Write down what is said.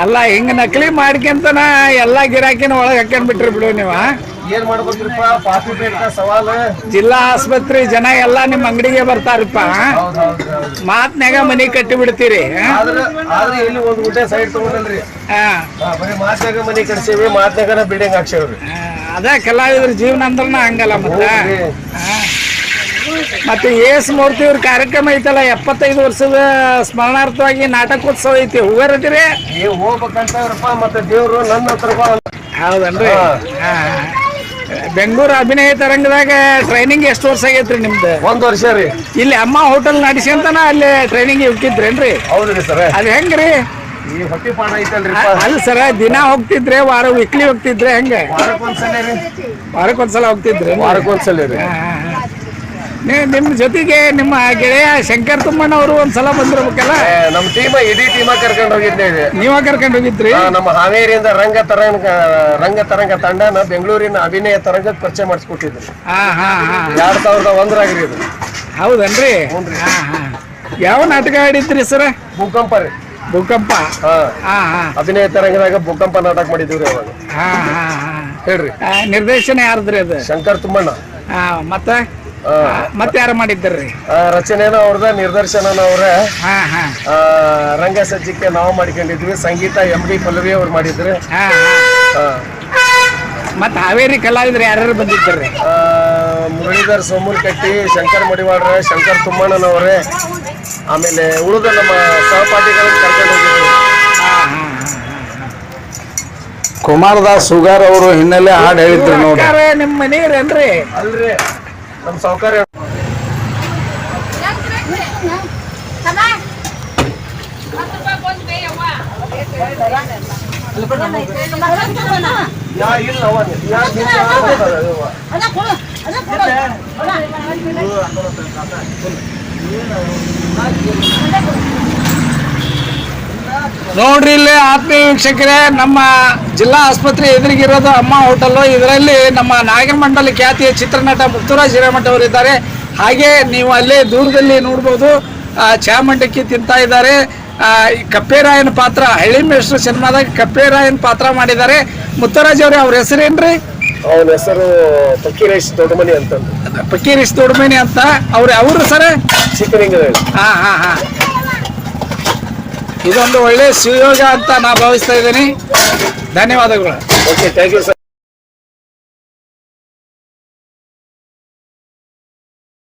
ಅಲ್ಲ ಹಿಂಗ ನಕಲಿ ಮಾಡ್ಕೊಂತನ ಎಲ್ಲಾ ಗಿರಾಕಿನ ಒಳಗೆ ಹಾಕೊಂಡ್ ಬಿಟ್ರಿ ಬಿಡು ನೀವ ಏನ್ ಮಾಡ್ಬೇಕ್ರಿಪ್ಪ ಪಾಪಿ ಬೇಡ್ಕ ಸವಾಲ್? ಜಿಲ್ಲಾ ಆಸ್ಪತ್ರೆ ಜನ ಎಲ್ಲಾ ನಿಮ್ ಅಂಗಡಿಗೆ ಬರ್ತಾರಪ್ಪ ಮಾತ್ನ್ಯಾಗ ಮನಿ ಕಟ್ಟಿ ಬಿಡ್ತೀರಿ ಆದ್ರೆ ಆದ್ರೆ ಇಲ್ಲಿ ಒಂದ್ ಗುಂಟೆ ಸೈಡ್ ಹಾ, ಬರೀ ಮಾತ್ನಾಗ ಮನಿ ಕಟ್ಸೇವಿ ಮಾತ್ನಾಗನ ಬಿಲ್ಡಿಂಗ್ ಹಾಕ್ಸೇವ್ರಿ. ಅದ ಕಲಾವಿದ್ರ ಜೀವನ ಅಂದ್ರನ ಹಂಗಲ್ಲ ಮತ್ತೆ. ಮತ್ತೆ ಏಸ್ ಮೂರ್ತಿ ಇವ್ರ ಕಾರ್ಯಕ್ರಮ ಐತಲ್ಲ ಎಪ್ಪತ್ತೈದು ವರ್ಷದ ಸ್ಮರಣಾರ್ಥವಾಗಿ ನಾಟಕೋತ್ಸವ ಐತಿ ಹೋಗಾರದಿರಿ? ನೀವು ಹೋಗ್ಬೇಕಂತವ್ರಪ್ಪ ಮತ್ತೆ ದೇವ್ರು ನನ್ನ ಹತ್ರ. ಹೌದನ್ರಿ? ಬೆಂಗಳೂರು ಅಭಿನಯ ತರಂಗದಾಗ ಟ್ರೈನಿಂಗ್ ಎಷ್ಟು ವರ್ಷ ಆಗೈತ್ರಿ ನಿಮ್ದು? ಒಂದ್ ವರ್ಷ ರೀ. ಇಲ್ಲಿ ಅಮ್ಮ ಹೋಟೆಲ್ ನಡೆಸಿ ಅಂತಾನ ಅಲ್ಲಿ ಟ್ರೈನಿಂಗ್ ಹೋಗಿದ್ರೇನ್ರಿ ಹೌದ್ರಿ ಸರ್. ಅದ್ ಹೆಂಗ್ರಿ? ಈ ಹೊಟ್ಟಿ ಪಾಠ ಐತಲ್ರಿ ಅಲ್ಲ ಸರ ದಿನ ಹೋಗ್ತಿದ್ರೆ ವಾರ ವೀಕ್ಲಿ ಹೋಗ್ತಿದ್ರೆ ಹೆಂಗ? ವಾರಕ್ಕೊಂದ್ಸಲ ಹೋಗ್ತಿದ್ರೆ ವಾರಕ್ಕೊಂದ್ಸಲ ರೀ. ನಿಮ್ಮ ಜೊತೆಗೆ ನಿಮ್ಮ ಗೆಳೆಯ ಶಂಕರ್ ತುಮ್ಮಣ್ಣ ಅವರು ಒಂದ್ಸಲ ಬಂದಿರ್ಬೇಕಲ್ಲ? ನಮ್ಮ ನಮ್ ಟೀಮ ಇಡೀ ಟೀಮ ಕರ್ಕೊಂಡು ಹೋಗಿದ್ದೇವೆ ನೀವ ಕರ್ಕೊಂಡು ಹೋಗಿದ್ರಿ? ಆ, ನಮ್ಮ ಹಾವೇರಿಯಿಂದ ರಂಗ ತರಂಗ ರಂಗ ತರಂಗ ತಂಡನ ಬೆಂಗಳೂರಿನ ಅಭಿನಯ ತರಂಗಕ್ಕೆ ಪರಿಚಯ ಮಾಡಿಸ್ಕೊಟ್ಟಿದ್ರು. ಹಾ ಹಾ ಹಾ. ಎರಡ್ ಸಾವಿರದ ಒಂದರಾಗ್ರಿ ಇದು ಹೌದನ್ರಿ? ಹಾ ಹಾ. ಯಾವ ನಾಟಕ ಆಡಿದ್ರಿ ಸರ? ಭೂಕಂಪ ರೀ. ಭೂಕಂಪ? ಹಾ. ಹಾ ಹಾ. ಅಭಿನಯ ತರಂಗದಾಗ ಭೂಕಂಪ ನಾಟಕ ಮಾಡಿದ್ವಿ ರೀ ಅವಾಗ. ಹಾ ಹಾ ಹಾ. ಹೇಳ್ರಿ. ಆ, ನಿರ್ದೇಶನ ಯಾರ್ದ್ರಿ ಅದು? ಶಂಕರ್ ತುಮ್ಮಣ್ಣ. ಮತ್ತೆ ಮತ್ತ? ಆ, ಮತ್ತೆ ಯಾರು ಮಾಡಿದ್ರಿ ರಚನೆನ ರಚನೆನೂ ಅವ್ರದ ನಿರ್ದೇಶನನ ಅವ್ರೆ. ಹಾ ಹಾ. ಆ, ರಂಗ ಸಜ್ಜಿಕೆ ನಾವು ಮಾಡ್ಕೊಂಡಿದ್ವಿ ಸಂಗೀತ ಎಂ ಡಿ ಪಲ್ಲವಿ ಅವ್ರು ಮಾಡಿದ್ರು. ಮತ್ತೆ ಹಾ. ಆ, ಮತ್ತ ಹಾವೇರಿ ಕಲಾವಿದ್ರು ಯಾರ್ಯಾರು ಬಂದಿದ್ದಾರೆ ಮುರಳೀಧರ್ ಸೋಮೂರ್ ಕಟ್ಟಿ ಶಂಕರ್ ಮಡಿವಾಡ್ರೆ ಶಂಕರ್ ತುಮ್ಮಣ್ಣನವ್ರೆ. ಆಮೇಲೆ ಉಳಿದ ನಮ್ಮ ಸಹಪಾಠಿಗಳನ್ನ ಕರ್ಕೊಂಡು ಹಾ ಕುಮಾರದಾಸ್ ಸುಗಾರ್ ಅವರು ಹಿನ್ನೆಲೆ ಹಾಡು ಹೇಳಿದ್ರು ನೋಡಿ. ನಿಮ್ಮ ಮನೆಯವ್ರೇನ್ರಿ ಅಲ್ರಿ. ನಮ್ಮ ಸೌಕರ್ಯ ಇಲ್ಲ ಅವ ಯಾ ನಿನ್ನ ಅವ್ವ. ನೋಡ್ರಿ ಇಲ್ಲಿ ಆತ್ಮೀಯ ವೀಕ್ಷಕರೇ ನಮ್ಮ ಜಿಲ್ಲಾ ಆಸ್ಪತ್ರೆ ಎದುರಿಗಿರೋದು ಅಮ್ಮ ಹೋಟೆಲ್ ಇದರಲ್ಲಿ ನಮ್ಮ ನಾಗಮಂಡಲ ಖ್ಯಾತಿಯ ಚಿತ್ರನಟ ಮುತ್ತುರಾಜ್ ಹಿರೇಮಠ ಅವರು ಇದ್ದಾರೆ. ಹಾಗೆ ನೀವು ಅಲ್ಲೇ ದೂರದಲ್ಲಿ ನೋಡ್ಬೋದು ಚಾಮಂಡಕ್ಕಿ ತಿಂತಾ ಇದ್ದಾರೆ. ಈ ಕಪ್ಪೇರಾಯನ ಪಾತ್ರ ಹಳ್ಳಿ ಮೇಷ್ಟ್ರು ಸಿನಿಮಾದಾಗ ಕಪ್ಪೇರಾಯನ ಪಾತ್ರ ಮಾಡಿದ್ದಾರೆ. ಮುತ್ತುರಾಜ್ ಅವ್ರೆ ಅವ್ರ ಹೆಸರೇನ್ರಿ? ಅವನ ಹೆಸರು ಫಕೀರೇಶ್ ದೊಡ್ಡಮನಿ ಅಂತ ಫಕೀರೇಶ್ ದೊಡ್ಡಮನಿ ಅಂತ. ಅವ್ರ ಅವರು ಸರ್? ಚಿಕ್ಕಲಿಂಗದಲ್ಲಿ ಹಾ ಹಾ ಹಾ. ಇದೊಂದು ಒಳ್ಳೆ ಸುಯೋಗ ಅಂತ ನಾ ಭಾವಿಸ್ತಾ ಇದ್ದೀನಿ. ಧನ್ಯವಾದಗಳು. Okay thank you sir